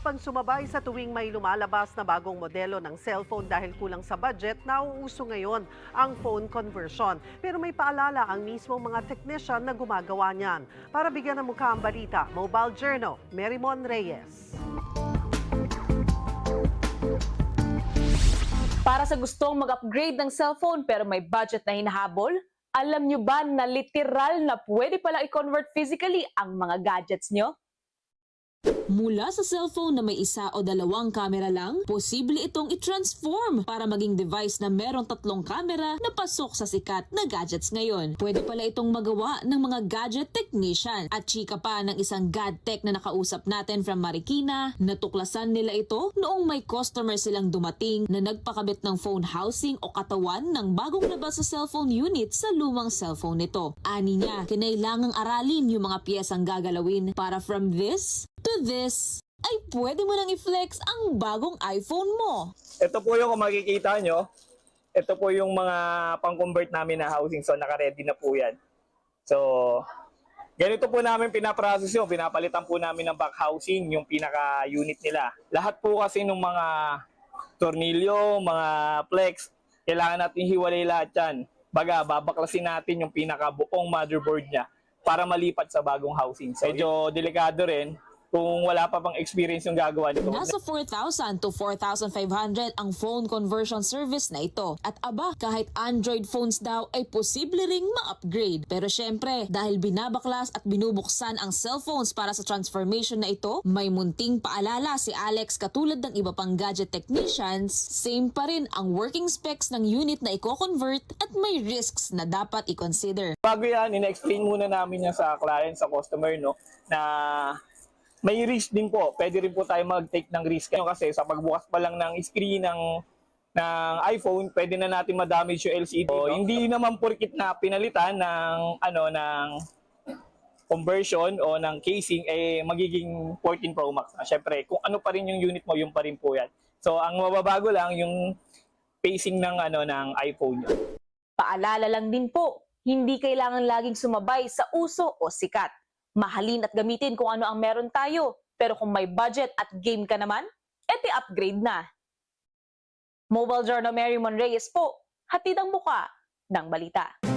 Mahihirapang sumabay sa tuwing may lumalabas na bagong modelo ng cellphone dahil kulang sa budget, nauuso ngayon ang phone conversion. Pero may paalala ang mismong mga technician na gumagawa niyan. Para bigyan ng mukha ang balita, Mobile Journal, Merimon Reyes. Para sa gustong mag-upgrade ng cellphone pero may budget na hinahabol, alam nyo ba na literal na pwede pala i-convert physically ang mga gadgets nyo? Mula sa cellphone na may isa o dalawang kamera lang, posible itong i-transform para maging device na merong tatlong kamera na pasok sa sikat na gadgets ngayon. Pwede pala itong magawa ng mga gadget technician. At chika pa ng isang gadtech na nakausap natin from Marikina, natuklasan nila ito noong may customer silang dumating na nagpakabit ng phone housing o katawan ng bagong labas sa cellphone unit sa lumang cellphone nito. Ani niya, kinailangang aralin yung mga piyesang gagalawin para from this to this, ay pwede mo nang i-flex ang bagong iPhone mo. Ito po yung kung makikita nyo, ito po yung mga pang-convert namin na housing. So, naka-ready na po yan. So, ganito po namin pinaprocess yung Pinapalitan po namin ng back housing, yung pinaka-unit nila. Lahat po kasi ng mga tornilyo, mga flex, kailangan natin hiwalay lahat yan. Baga, babaklasin natin yung pinaka-buong motherboard niya para malipat sa bagong housing. So, medyo delikado rin kung wala pa pang experience yung gagawa nito. Nasa 4,000 to 4,500 ang phone conversion service na ito. At aba, kahit Android phones daw ay posible ring ma-upgrade. Pero syempre, dahil binabaklas at binubuksan ang cellphones para sa transformation na ito, may munting paalala si Alex katulad ng iba pang gadget technicians, same pa rin ang working specs ng unit na i-convert at may risks na dapat i-consider. Bago yan, ina-explain muna namin yan sa client, sa customer, no, na may risk din po. Pwede rin po tayo mag-take ng risk. Ano kasi sa pagbukas pa lang ng screen ng ng iPhone, pwede na natin ma-damage yung LCD. So, hindi naman porkit na pinalitan ng ano ng conversion o ng casing eh magiging 14 Pro Max na. Syempre, kung ano pa rin yung unit mo, yun pa rin po yan. So, ang mababago lang yung pacing ng ano ng iPhone. Paalala lang din po, hindi kailangan laging sumabay sa uso o sikat. Mahalin at gamitin kung ano ang meron tayo. Pero kung may budget at game ka naman, eti upgrade na. Mobile Journal Mary Reyes po, hatid ang muka ng balita.